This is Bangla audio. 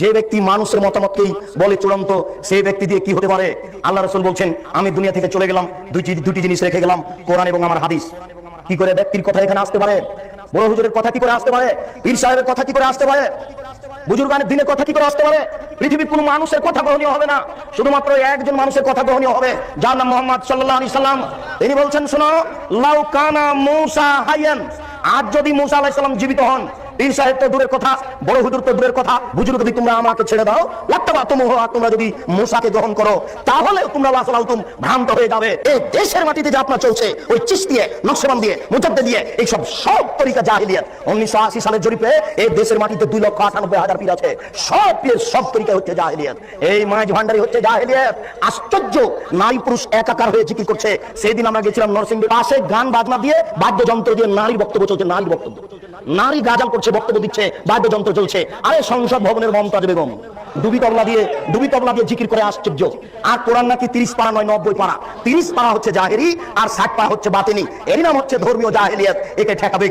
যে ব্যক্তি মানুষের মতামতকেই বলে চূড়ান্ত, সেই ব্যক্তি দিয়ে কি হতে পারে? আল্লাহ রসুল বলছেন, আমি দুনিয়া থেকে চলে গেলাম, দুইটি দুটি জিনিস রেখে গেলাম, কোরআন এবং আমার হাদিস। কি করে ব্যক্তির কথা এখানে আসতে পারে? বড় হুজুরের কথা কি করে আসতে পারে? পীর সাহেবের কথা কি করে আসতে পারে? বুজুর্গানের দিনের কথা কি করে আসতে পারে? পৃথিবীর কোনো মানুষের কথা গ্রহণীয় হবে না। শুধুমাত্র একজন মানুষের কথা গ্রহণীয় হবে। যার নাম মোহাম্মদ সাল্লাহ আলি সাল্লাম। তিনি বলছেন, শোনো, লাউ কানা মূসা হাইয়ান। আজ যদি মুসা আলাহিসাল্লাম জীবিত হন পীর সাহেব তো দূরের কথা, বড় হুজুর তো দূরের কথা। যদি তোমরা আমাকে ছেড়ে দাও তোমরা যদি গ্রহণ করো তাহলে তোমরা ভ্রান্ত হয়ে যাবে। এই দেশের মাটিতে যে আপনার চলছে, ওই চিস্তিয়ে নকশবান দিয়ে দিয়ে এই সব সব তরিকা জাহিলিয়াত। উনিশশো আশি সালের জরিপে এই দেশের মাটিতে লক্ষ আটানব্বই হাজার পীর আছে। সব পীরের সব তরিকা হচ্ছে জাহিলিয়াত। এই মাঝ ভান্ডারি হচ্ছে জাহিলিয়াত। আশ্চর্য, নারী পুরুষ একাকার হয়ে জিকির করছে। সেদিন আমরা গেছিলাম নরসিংদীর পাশে গান বাজনা দিয়ে, বাদ্যযন্ত্র দিয়ে নারীর বক্তব্য চলছে নারীর বক্তব্য। নারী গাজাল করছে, বক্তব্য দিচ্ছে, বাদ্যযন্ত্র চলছে। আরে সংসদ ভবনের মমতাজ বেগম, ডুবি তবলা দিয়ে, ডুবি তবলা দিয়ে জিকির করে আশ্চর্য আর কোরআন নাকি তিরিশ পাড়া নয়, নব্বই পাড়া। তিরিশ পাড়া হচ্ছে জাহেরি, আর ষাট পারা হচ্ছে বাতিনি। এরই নাম হচ্ছে ধর্মীয় জাহেলিয়াত। একে ঠেকাবে